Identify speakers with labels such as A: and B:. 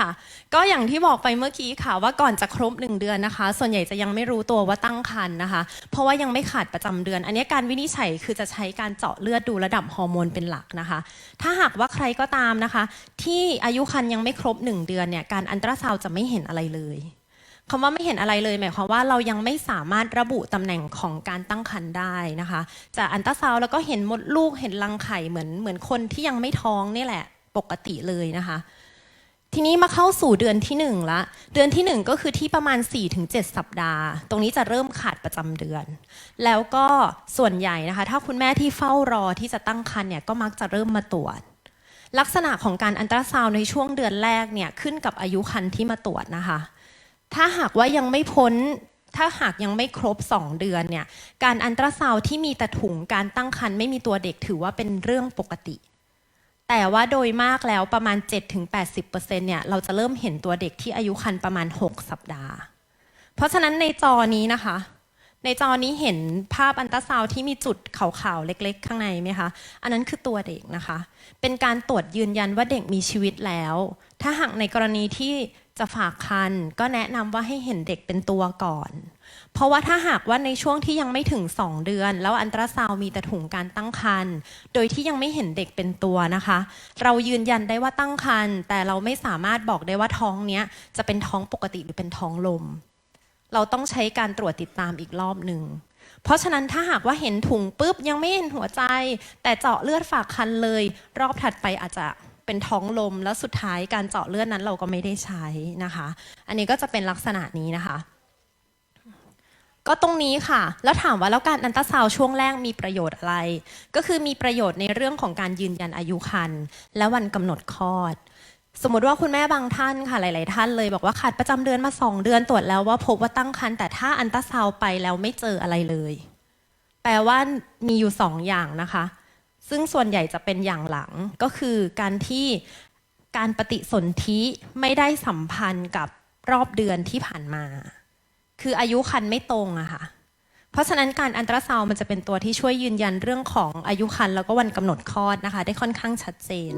A: ค่ะ ก็อย่างที่บอกไปเมื่อกี้ค่ะ ว่าก่อนจะครบ 1 เดือนนะคะ ส่วนใหญ่จะยังไม่รู้ตัวว่าตั้งครรภ์นะคะ เพราะว่ายังไม่ขาดประจำเดือน อันนี้การวินิจฉัยคือจะใช้การเจาะเลือดดูระดับฮอร์โมนเป็นหลักนะคะ ถ้าหากว่าใครก็ตามนะคะ ที่อายุครรภ์ยังไม่ครบ 1 เดือนเนี่ยการอันตราซาวจะไม่เห็นอะไรเลยคำว่าไม่เห็นอะไรเลยหมายความว่าเรายังไม่สามารถระบุตำแหน่งของการตั้งครรภ์ได้นะคะ จะอันตราซาวแล้วก็เห็นมดลูกเห็นรังไข่เหมือนเหมือนคนที่ยังไม่ท้องนี่แหละปกติเลยนะคะ ทีนี้มาเข้าสู่เดือนที่หนึ่งละ เดือนที่หนึ่งก็คือที่ประมาณ 4-7 สัปดาห์ ตรงนี้จะเริ่มขาดประจำเดือน แล้วก็ส่วนใหญ่นะคะ ถ้าคุณแม่ที่เฝ้ารอที่จะตั้งครรภ์เนี่ยก็มักจะเริ่มมาตรวจ ลักษณะของการอันตราซาวในช่วงเดือนแรกเนี่ยขึ้นกับอายุครรภ์ที่มาตรวจนะคะ ถ้าหากว่ายังไม่พ้นถ้าหากยังไม่ครบ 2 เดือนเนี่ยการอันตราซาวที่มีแต่ถุงการตั้งครรภ์ไม่มีตัวเด็กถือว่าเป็นเรื่องปกติ แต่ว่าโดยมากแล้วประมาณ 7-80%เนี่ยเราจะเริ่มเห็นตัวเด็กที่อายุครรภ์ประมาณ 6 สัปดาห์ เพราะฉะนั้นในจอนี้นะคะ ในจอนี้เห็นภาพอันตราซาวที่มีจุดขาวๆ เล็กๆ ข้างในไหมคะ อันนั้นคือตัวเด็กนะคะ เป็นการตรวจยืนยันว่าเด็กมีชีวิตแล้ว ถ้าหากในกรณีที่จะฝากคันก็แนะนำว่าให้เห็นเด็กเป็นตัวก่อน เพราะว่าถ้าหากว่าในช่วงที่ยังไม่ถึง 2 เดือน แล้วอันตราซาวมีแต่ถุงการตั้งครรภ์โดยที่ยังไม่เห็นเด็กเป็นตัวนะคะ เรายืนยันได้ว่าตั้งครรภ์แต่เราไม่สามารถบอกได้ว่าท้องเนี้ยจะเป็นท้องปกติหรือเป็นท้องลม เราต้องใช้การตรวจติดตามอีกรอบหนึ่ง เพราะฉะนั้นถ้าหากว่าเห็นถุงปุ๊บยังไม่เห็นหัวใจ แต่เจาะเลือดฝากคันเลย รอบถัดไปอาจจะเป็นท้องลม แล้วสุดท้ายการเจาะเลือดนั้นเราก็ไม่ได้ใช้นะคะ อันนี้ก็จะเป็นลักษณะนี้นะคะ ก็ตรงนี้ค่ะ แล้วถามว่าแล้วการอันตราซาวช่วงแรกมีประโยชน์อะไร ก็คือมีประโยชน์ในเรื่องของการยืนยันอายุครรภ์และวันกำหนดคลอด สมมติว่าคุณแม่บางท่านค่ะหลาย ๆ ท่านเลยบอกว่าขาดประจำเดือนมา 2 เดือนตรวจแล้วว่าพบว่าตั้งครรภ์แต่ถ้าอันตราซาวด์ไปแล้วไม่เจออะไรเลย แปลว่ามีอยู่ 2 อย่างนะคะ ซึ่งส่วนใหญ่จะเป็นอย่างหลังก็คือการที่การปฏิสนธิไม่ได้สัมพันธ์กับรอบเดือนที่ผ่านมา คืออายุครรภ์ไม่ตรงอะค่ะเพราะฉะนั้นการอันตราซาวมันจะเป็นตัวที่ช่วยยืนยันเรื่องของอายุครรภ์แล้วก็วันกำหนดคลอดนะคะ ได้ค่อนข้างชัดเจน